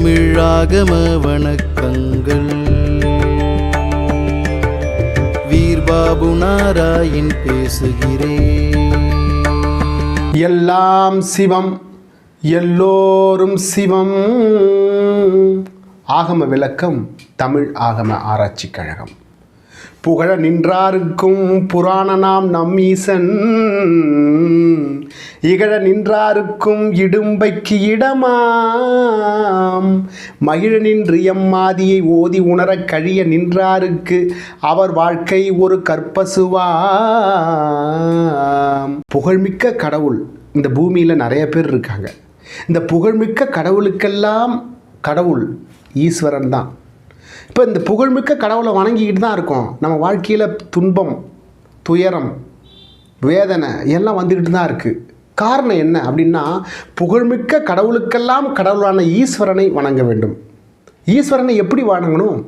தமிழாகம வணக்கங்கள் வீர்பாபு நாராயண் பேசுகிறேன். எல்லாம் சிவம் எல்லோரும் சிவம். ஆகம விளக்கம் தமிழ் ஆகம ஆராய்ச்சி கழகம். புகழ நின்றாருக்கும் புராண நாம் நம் ஈசன் இகழ நின்றாருக்கும் இடும்பைக்கு இடமாம். மகிழ நின்று எம்மாதியை ஓதி உணரக் கழிய நின்றாருக்கு அவர் வாழ்க்கை ஒரு கற்பசுவாம். புகழ்மிக்க கடவுள் இந்த பூமியில் நிறைய பேர் இருக்காங்க. இந்த புகழ்மிக்க கடவுளுக்கெல்லாம் கடவுள் ஈஸ்வரன் தான். இப்போ இந்த புகழ்மிக்க கடவுளை வணங்கிக்கிட்டு தான் இருக்கோம். நம்ம வாழ்க்கையில் துன்பம் துயரம் வேதனை எல்லாம் வந்துக்கிட்டு தான் இருக்குது காரணம் என்ன அப்படின்னா புகழ்மிக்க கடவுளுக்கெல்லாம் கடவுளான ஈஸ்வரனை வணங்க வேண்டும். ஈஸ்வரனை எப்படி வணங்கணும்?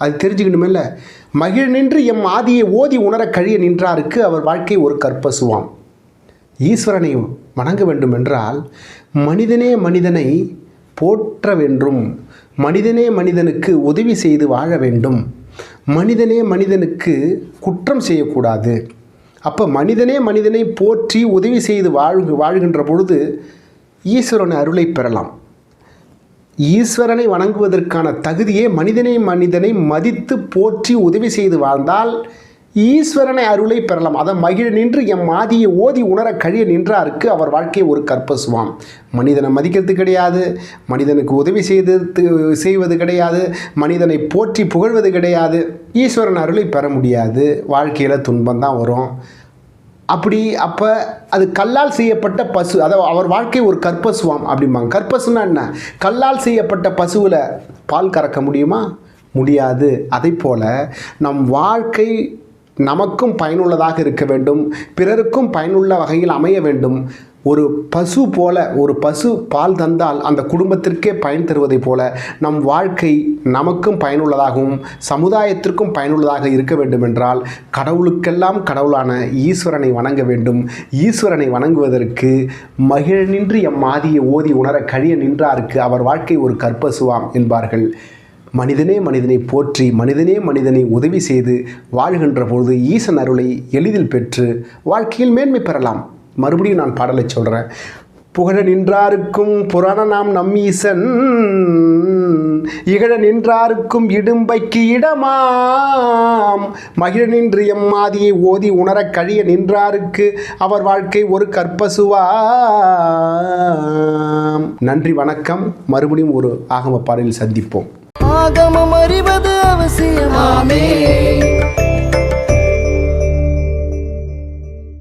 அது தெரிஞ்சுக்கணுமில்ல மகிழ் நின்று எம் ஆதியை ஓதி உணர கழிய நின்றாருக்கு அவர் வாழ்க்கை ஒரு கற்பசுவாம். ஈஸ்வரனை வணங்க வேண்டும் என்றால் மனிதனே மனிதனை போற்ற வேண்டும் மனிதனே மனிதனுக்கு உதவி செய்து வாழ வேண்டும். மனிதனே மனிதனுக்கு குற்றம் செய்யக்கூடாது. அப்போ மனிதனே மனிதனை போற்றி உதவி செய்து வாழ் வாழ்கின்ற பொழுது ஈஸ்வரன் அருளை பெறலாம். ஈஸ்வரனை வணங்குவதற்கான தகுதியே மனிதனை மனிதனை மதித்து போற்றி உதவி செய்து வாழ்ந்தால் ஈஸ்வரனை அருளை பெறலாம். அதை மகிழ நின்று எம் மாதியை ஓதி உணர கழிய நின்றாருக்கு அவர் வாழ்க்கை ஒரு கற்பசுவாம் மனிதனை மதிக்கிறது கிடையாது. மனிதனுக்கு உதவி செய்து செய்வது கிடையாது. மனிதனை போற்றி புகழ்வது கிடையாது. ஈஸ்வரன் அருளை பெற முடியாது. வாழ்க்கையில் துன்பம் தான் வரும். அப்படி அப்போ அது கல்லால் செய்யப்பட்ட பசு அதாவது அவர் வாழ்க்கை ஒரு கற்பசுவாம் அப்படிம்பாங்க. கற்பசுன்னா என்ன? கல்லால் செய்யப்பட்ட பசுவில் பால் கறக்க முடியுமா? முடியாது. அதை போல் நம் வாழ்க்கை நமக்கும் பயனுள்ளதாக இருக்க வேண்டும். பிறருக்கும் பயனுள்ள வகையில் அமைய வேண்டும். ஒரு பசு போல ஒரு பசு பால் தந்தால் அந்த குடும்பத்திற்கே பயன் தருவதைப் போல நம் வாழ்க்கை நமக்கும் பயனுள்ளதாகவும் சமுதாயத்திற்கும் பயனுள்ளதாக இருக்க வேண்டுமென்றால் கடவுளுக்கெல்லாம் கடவுளான ஈஸ்வரனை வணங்க வேண்டும். ஈஸ்வரனை வணங்குவதற்கு மகிழ நின்று எம் ஆதியை ஓதி உணர கழிய நின்றாருக்கு அவர் வாழ்க்கை ஒரு கற்பசுவாம் என்பார்கள். மனிதனே மனிதனை போற்றி மனிதனே மனிதனை உதவி செய்து வாழ்கின்ற பொழுது ஈசன் அருளை எளிதில் பெற்று வாழ்க்கையில் மேன்மை பெறலாம். மறுபடியும் நான் பாடலை சொல்கிறேன் புகழ நின்றாருக்கும் புராண நாம் நம் ஈசன் இகழ நின்றாருக்கும் இடும்பைக்கு இடமாம். மகிழ நின்று எம்மாதியை ஓதி உணரக் கழிய நின்றாருக்கு அவர் வாழ்க்கை ஒரு கற்பசுவாம். நன்றி வணக்கம். மறுபடியும் ஒரு ஆகம பாடலில் சந்திப்போம். ஆகமம் அறிவது